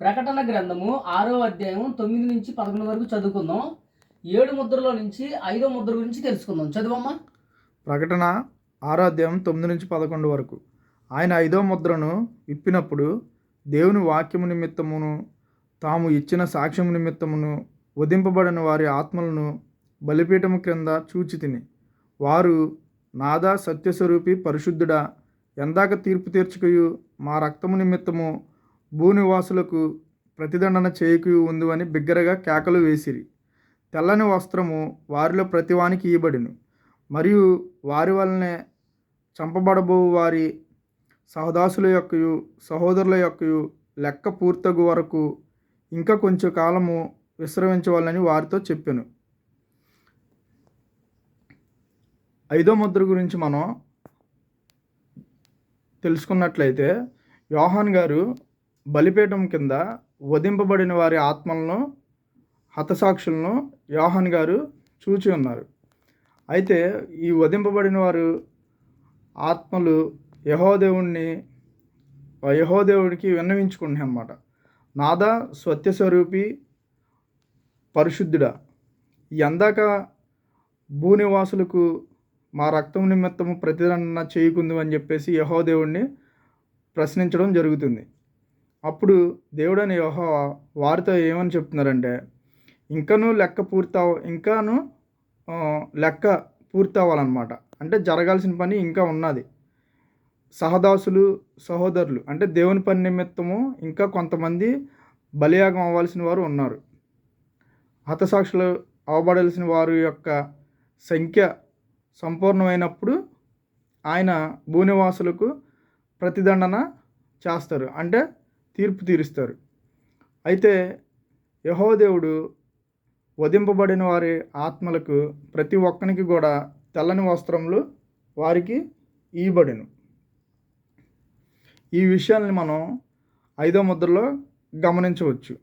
ప్రకటన గ్రంథము ఆరో అధ్యాయం తొమ్మిది నుంచి పదకొండు వరకు చదువుకుందాం. ఏడు ముద్రలో నుంచి ఐదో ముద్ర గురించి తెలుసుకుందాం. చదువమ్మా. ప్రకటన ఆరో అధ్యాయం తొమ్మిది నుంచి పదకొండు వరకు. ఆయన ఐదో ముద్రను విప్పినప్పుడు దేవుని వాక్యము నిమిత్తమును తాము ఇచ్చిన సాక్ష్యము నిమిత్తమును వధింపబడిన వారి ఆత్మలను బలిపీఠము క్రింద చూచి తిని వారు నాదా సత్యస్వరూపి పరిశుద్ధుడా ఎందాక తీర్పు తీర్చుకయు మా రక్తము నిమిత్తము భూనివాసులకు ప్రతిదండన చేయకు ఉంది అని బిగ్గరగా కేకలు వేసిరి. తెల్లని వస్త్రము వారిలో ప్రతివానికి ఇయ్యబడిను. మరియు వారి వలనే చంపబడబో వారి సహదాసుల యొక్కయు సహోదరుల యొక్కయు లెక్క పూర్తగు వరకు ఇంకా కొంచెం కాలము విశ్రమించవాలని వారితో చెప్పాను. ఐదో ముద్ర గురించి మనం తెలుసుకున్నట్లయితే యోహాన్ గారు బలిపీఠం కింద వధింపబడిన వారి ఆత్మలను హతసాక్షులను యోహాన్ గారు చూచి ఉన్నారు. అయితే ఈ వధింపబడిన వారు ఆత్మలు యహోదేవుణ్ణి యహోదేవుడికి విన్నవించుకుంటున్నాయి అన్నమాట నాదా స్వత్యస్వరూపి పరిశుద్ధుడా ఎందాక భూనివాసులకు మా రక్తం నిమిత్తము ప్రతిదండన చేయకుంది అని చెప్పేసి యహోదేవుణ్ణి ప్రశ్నించడం జరుగుతుంది. అప్పుడు దేవుడని యహో వారితో ఏమని చెప్తున్నారంటే ఇంకనూ లెక్క పూర్తవ ఇంకాను లెక్క పూర్తవ్వాలన్నమాట అంటే జరగాల్సిన పని ఇంకా ఉన్నది. సహదాసులు సహోదరులు అంటే దేవుని పని నిమిత్తము ఇంకా కొంతమంది బలియాగం అవ్వాల్సిన వారు ఉన్నారు. హతసాక్షులు అవబడాల్సిన వారి యొక్క సంఖ్య సంపూర్ణమైనప్పుడు ఆయన భూనివాసులకు ప్రతిదండన చేస్తారు. అంటే తీర్పు తీరుస్తారు. అయితే యహోదేవుడు వధింపబడిన వారి ఆత్మలకు ప్రతి ఒక్కనికి కూడా తెల్లని వస్త్రములు వారికి ఇవ్వబడిను ఈ విషయాల్ని మనం ఐదో ముద్రలో గమనించవచ్చు.